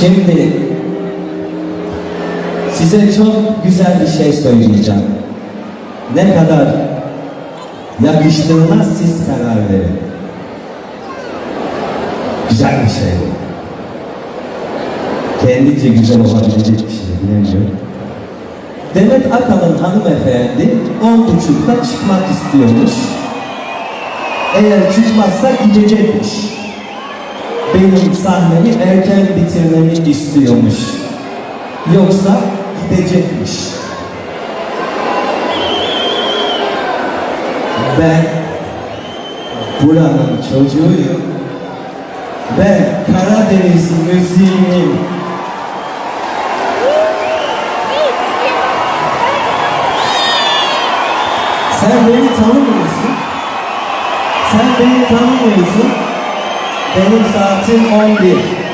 Şimdi size çok güzel bir şey söyleyeceğim. Ne kadar yakıştığına siz karar verin. Güzel bir şey bu. Kendince güzel olabilecek bir şey bilemiyorum. Demet Akalın hanımefendi on buçukta çıkmak istiyormuş. Eğer çıkmazsa gidecekmiş. Benim sahnemi erken bitirmemi istiyormuş. Yoksa gidecekmiş. Ben buranın çocuğuyum. Ben Karadeniz müziğinin Sen beni tanımıyorsun. Sen beni tanımıyorsun. Benim saatim 11.